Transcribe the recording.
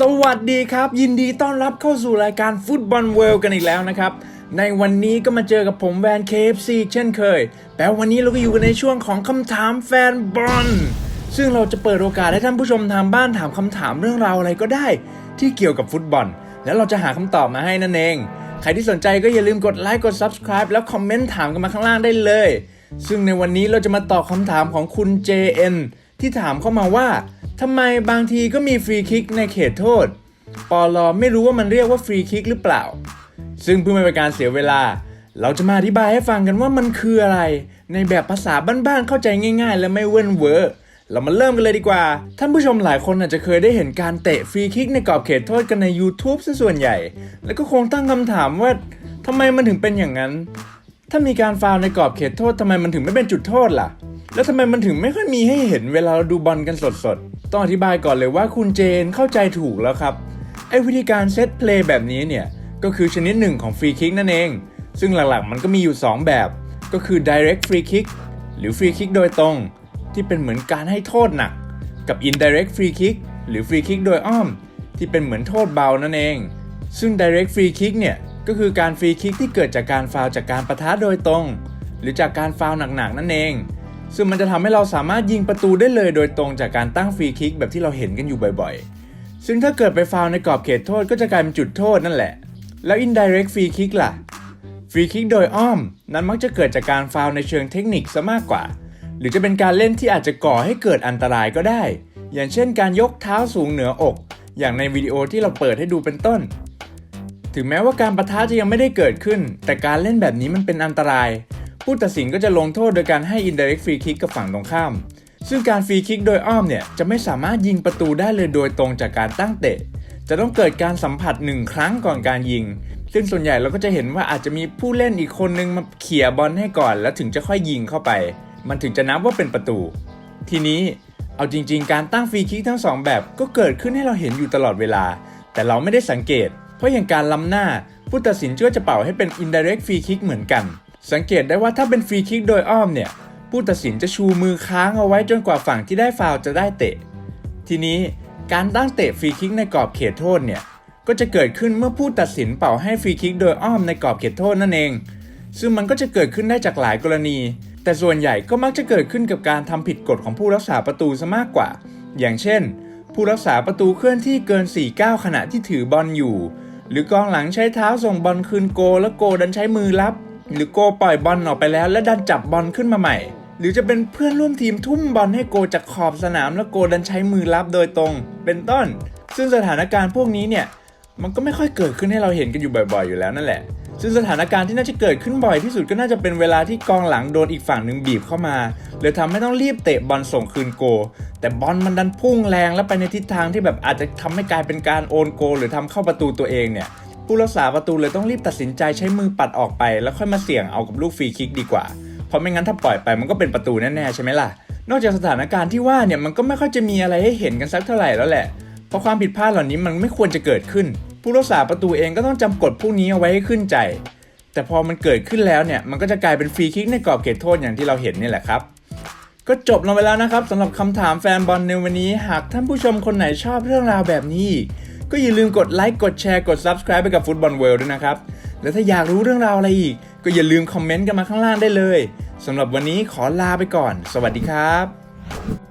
สวัสดีครับ ยินดีต้อนรับเข้าสู่รายการฟุตบอลเวิลด์กันอีกแล้วนะครับ ในวันนี้ก็มาเจอกับผมแวน KFC เช่นเคย แต่วันนี้เราก็อยู่กันในช่วงของคำถามแฟนบอล ซึ่งเราจะเปิดโอกาสให้ท่านผู้ชมทางบ้านถามคำถามเรื่องราวอะไรก็ได้ ที่เกี่ยวกับฟุตบอล แล้วเราจะหาคำตอบมาให้นั่นเอง ใครที่สนใจก็อย่าลืมกดไลค์กด Subscribe แล้วคอมเมนต์ถามกันมาข้างล่างได้เลย ซึ่งในวันนี้เราจะมาตอบคำถามของคุณ JN ที่ถามเข้ามาว่า ทำไมบางทีก็มีฟรีคิกในเขตโทษ ปอลอไม่รู้ว่ามันเรียกว่าฟรีคิกหรือเปล่า ซึ่งเพื่อไม่เป็นการเสียเวลา เราจะมาอธิบายให้ฟังกันว่ามันคืออะไร ในแบบภาษาบ้านๆเข้าใจง่าย ๆ และไม่เว้นเวอร์เรามาเริ่มกันเลยดีกว่า ท่านผู้ชมหลายคนอาจจะเคยได้เห็นการเตะฟรีคิกในกรอบเขตโทษกันใน YouTube ซะส่วนใหญ่ แล้วก็คงตั้งคำถามว่าทำไมมันถึงเป็นอย่างนั้น ถ้ามีการฟาวในกรอบเขตโทษทำไมมันถึงไม่เป็นจุดโทษล่ะ แล้วทำไมมันถึงไม่ค่อยมีให้เห็นเวลาเราดูบอลกันสดๆ ต้องอธิบายก่อนเลยว่าคุณเจนเข้าใจถูกแล้วครับ ไอ้วิธีการเซตเพลย์แบบนี้เนี่ย ก็คือชนิดหนึ่งของฟรีคิกนั่นเอง ซึ่งหลักๆมันก็มีอยู่ 2 แบบ ก็คือ direct free kick หรือ free kick โดยตรง ที่เป็นเหมือนการให้โทษหนัก กับ indirect free kick หรือ free kick โดยอ้อม ที่เป็นเหมือนโทษเบานั่นเอง ซึ่ง direct free kick เนี่ยก็คือการฟรีคิกที่เกิดจากการฟาวจากการประทะโดยตรง หรือจากการฟาวหนักๆนั่นเอง ซึ่งมันจะทำให้เราสามารถยิงประตูได้เลยโดยตรงจากการตั้งฟรีคิกแบบที่เราเห็นกันอยู่บ่อยๆ ซึ่งถ้าเกิดไปฟาวในกรอบเขตโทษก็จะกลายเป็นจุดโทษนั่นแหละ แล้ว indirect free kick ล่ะ ฟรีคิกโดยอ้อม นั้นมักจะเกิดจากการฟาวในเชิงเทคนิคซะมากกว่า หรือจะเป็นการเล่นที่อาจจะก่อให้เกิดอันตรายก็ได้ อย่างเช่นการยกเท้าสูงเหนืออก อย่างในวิดีโอที่เราเปิดให้ดูเป็นต้น ถึงแม้ว่าการประทะจะยังไม่ได้เกิดขึ้น แต่การเล่นแบบนี้มันเป็นอันตราย ผู้ตัดสินก็จะลงโทษโดยการให้ indirect free kick กับฝั่งตรงข้าม ซึ่งการฟรีคิกโดยอ้อมเนี่ยจะไม่สามารถยิงประตูได้เลยโดยตรงจากการตั้งเตะ จะต้องเกิดการสัมผัสหนึ่งครั้งก่อนการยิง ซึ่งส่วนใหญ่เราก็จะเห็นว่าอาจจะมีผู้เล่นอีกคนนึงมาเขี่ยบอลให้ก่อน แล้วถึงจะค่อยยิงเข้าไป มันถึงจะนับว่าเป็นประตู ทีนี้เอาจริง ๆ การตั้งฟรีคิกทั้งสองแบบก็เกิดขึ้นให้เราเห็นอยู่ตลอดเวลา แต่เราไม่ได้สังเกต เพราะอย่างการล้ำหน้า ผู้ตัดสินก็จะเป่าให้เป็น indirect free kick เหมือนกัน สังเกตได้ว่าถ้าเป็นฟรีคิกโดยอ้อมเนี่ย ผู้ตัดสินจะชูมือค้างเอาไว้จนกว่าฝั่งที่ได้ฟาวจะได้เตะ ทีนี้การตั้งเตะฟรีคิกในกรอบเขตโทษเนี่ย ก็จะเกิดขึ้นเมื่อผู้ตัดสินเป่าให้ฟรีคิกโดยอ้อมในกรอบเขตโทษนั่นเอง ซึ่งมันก็จะเกิดขึ้นได้จากหลายกรณี แต่ส่วนใหญ่ก็มักจะเกิดขึ้นกับการทำผิดกฎของผู้รักษาประตูซะมากกว่า อย่างเช่น ผู้รักษาประตูเคลื่อนที่เกิน4ก้าวขณะที่ถือบอลอยู่ หรือกองหลังใช้เท้าส่งบอลคืนโก แล้วโกดันใช้มือรับ หรือโกปล่อยบอลออกไปแล้วและดันจับบอลขึ้นมาใหม่ หรือจะเป็นเพื่อนร่วมทีมทุ่มบอลให้โกจากขอบสนามแล้วโกดันใช้มือรับโดยตรง เป็นต้น ซึ่งสถานการณ์พวกนี้เนี่ยมันก็ไม่ค่อยเกิดขึ้นให้เราเห็นกันอยู่บ่อย ๆ อยู่แล้วนั่นแหละ ซึ่งสถานการณ์ที่น่าจะเกิดขึ้นบ่อยที่สุดก็น่าจะเป็นเวลาที่กองหลังโดนอีกฝั่งหนึ่งบีบเข้ามาเลยทำให้ต้องรีบเตะบอลส่งคืนโก แต่บอลมันดันพุ่งแรงและไปในทิศทางที่แบบอาจจะทำให้กลายเป็นการโอนโก หรือทำเข้าประตูตัวเองเนี่ย ผู้รักษาประตูเลยต้องรีบตัดสินใจใช้มือปัดออกไป แล้วค่อยมาเสี่ยงเอากับลูกฟรีคิกดีกว่า เพราะไม่งั้นถ้าปล่อยไปมันก็เป็นประตูแน่ๆใช่ไหมล่ะ นอกจากสถานการณ์ที่ว่าเนี่ยมันก็ไม่ค่อยจะมีอะไรให้เห็นกันสักเท่าไหร่แล้วแหละ เพราะความผิดพลาดเหล่านี้มันไม่ควรจะเกิดขึ้น ผู้รักษาประตูเองก็ต้องจำกฎพวกนี้เอาไว้ให้ขึ้นใจ แต่พอมันเกิดขึ้นแล้วเนี่ยมันก็จะกลายเป็นฟรีคิกในกรอบเขตโทษอย่างที่เราเห็นนี่แหละครับก็จบลงไปแล้วนะครับสำหรับคำถามแฟนบอลในวันนี้ หากท่านผู้ชมคนไหนชอบเรื่องราวแบบนี้ ก็อย่าลืมกดไลค์ กดแชร์ กด Subscribe ไปกับฟุตบอลเวิลด์ด้วยนะครับ และถ้าอยากรู้เรื่องราวอะไรอีก ก็อย่าลืมคอมเมนต์กันมาข้างล่างได้เลยสำหรับวันนี้ขอลาไปก่อน สวัสดีครับ